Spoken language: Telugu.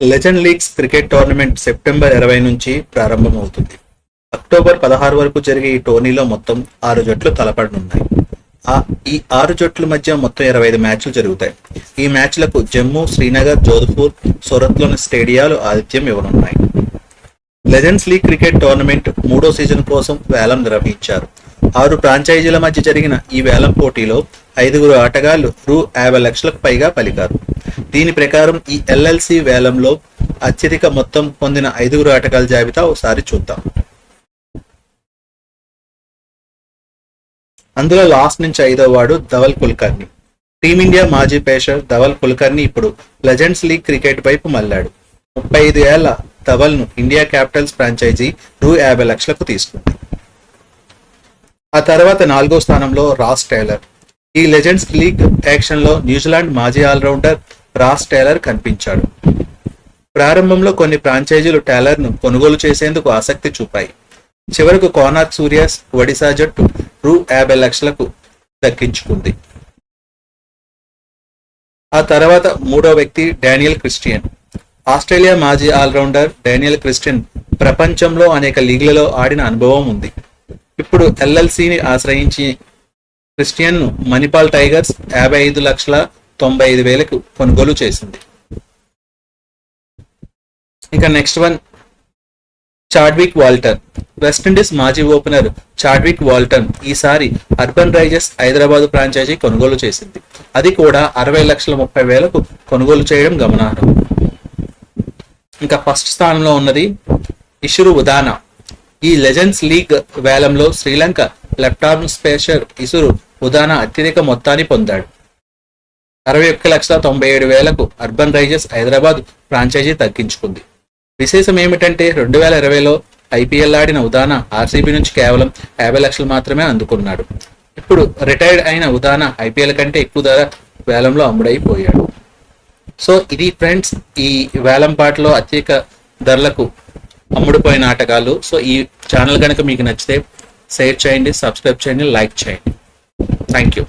Legend leagues cricket tournament September ఇరవై నుంచి ప్రారంభమవుతుంది. అక్టోబర్ పదహారు వరకు జరిగే ఈ టోర్నీలో మొత్తం ఆరు జట్లు తలపడనున్నాయి. ఆ ఈ ఆరు జట్ల మధ్య మొత్తం ఇరవై ఐదు మ్యాచ్లు జరుగుతాయి. ఈ మ్యాచ్లకు జమ్మూ శ్రీనగర్ జోధ్పూర్ సూరత్లోని స్టేడియాలు ఆతిథ్యం ఇవ్వనున్నాయి. లెజెండ్స్ లీగ్ క్రికెట్ టోర్నమెంట్ మూడో సీజన్ కోసం వేలం నిర్వహించారు. ఆరు ఫ్రాంచైజీల మధ్య జరిగిన ఈ వేలం పోటీలో ఐదుగురు ఆటగాళ్ళు రూ యాభై లక్షలకు పైగా పలికారు. దీని ప్రకారం ఈ ఎల్ఎల్సి వేలంలో అత్యధిక మొత్తం పొందిన ఐదుగురు ఆటగాళ్ళ జాబితా ఒకసారి చూద్దాం. అందులో లాస్ట్ నుంచి ఐదో వాడు ధవల్ కుల్కర్ని టీమిండియా మాజీ పేసర్ ధవల్ కుల్కర్ణి ఇప్పుడు లెజెండ్స్ లీగ్ క్రికెట్ వైపు మళ్ళాడు. ముప్పై ఐదు ఏళ్ళ ధవల్ను ఇండియా క్యాపిటల్స్ ఫ్రాంచైజీ రూ యాభై లక్షలకు తీసుకుంది. ఆ తర్వాత నాలుగో స్థానంలో రాస్ టైలర్. ఈ లెజెండ్స్ లీగ్ యాక్షన్లో న్యూజిలాండ్ మాజీ ఆల్రౌండర్ రాస్ టైలర్ కనిపించాడు. ప్రారంభంలో కొన్ని ఫ్రాంచైజీలు టైలర్ను కొనుగోలు చేసేందుకు ఆసక్తి చూపాయి. చివరకు కోనార్క్ సూర్యాస్ ఒడిశా జట్టు రూ యాభై లక్షలకు దక్కించుకుంది. ఆ తర్వాత మూడో వ్యక్తి డానియల్ క్రిస్టియన్. ఆస్ట్రేలియా మాజీ ఆల్రౌండర్ డానియల్ క్రిస్టియన్ ప్రపంచంలో అనేక లీగ్లలో ఆడిన అనుభవం ఉంది. ఇప్పుడు ఎల్ఎల్సిని ఆశ్రయించి క్రిస్టియన్ను మణిపాల్ టైగర్స్ యాభై ఐదు లక్షల తొంభై ఐదు వేలకు కొనుగోలు చేసింది. ఇక next one Chadwick Walton West Indies మాజీ ఓపెనర్ చాడ్విక్ వాల్టన్ ఈసారి అర్బన్ రైజర్స్ హైదరాబాద్ ఫ్రాంచైజీ కొనుగోలు చేసింది. అది కూడా అరవై లక్షల ముప్పై వేలకు కొనుగోలు చేయడం గమనార్హం. ఇంకా ఫస్ట్ స్థానంలో ఉన్నది ఇషురు ఉదానా ఈ లెజెండ్స్ లీగ్ వేలంలో Sri Lanka left arm pacer Isuru Udana అత్యధిక మొత్తాన్ని పొందాడు. అరవై ఒక్క లక్షల తొంభై ఏడు వేలకు అర్బన్ రైజర్స్ హైదరాబాద్ ఫ్రాంచైజీ తగ్గించుకుంది. విశేషం ఏమిటంటే రెండు వేల ఇరవైలో ఐపీఎల్ ఆడిన ఉదాన ఆర్సీబీ నుంచి కేవలం యాభై లక్షలు మాత్రమే అందుకున్నాడు. ఇప్పుడు రిటైర్డ్ అయిన ఉదాన ఐపీఎల్ కంటే ఎక్కువ ధర వేలంలో అమ్ముడైపోయాడు. సో ఇది ఫ్రెండ్స్ ఈ వేలం పాటలో అత్యధిక ధరలకు అమ్ముడుపోయిన ఆటగాళ్ళు. సో ఈ ఛానల్ కనుక మీకు నచ్చితే షేర్ చేయండి సబ్స్క్రైబ్ చేయండి లైక్ చేయండి. Thank you.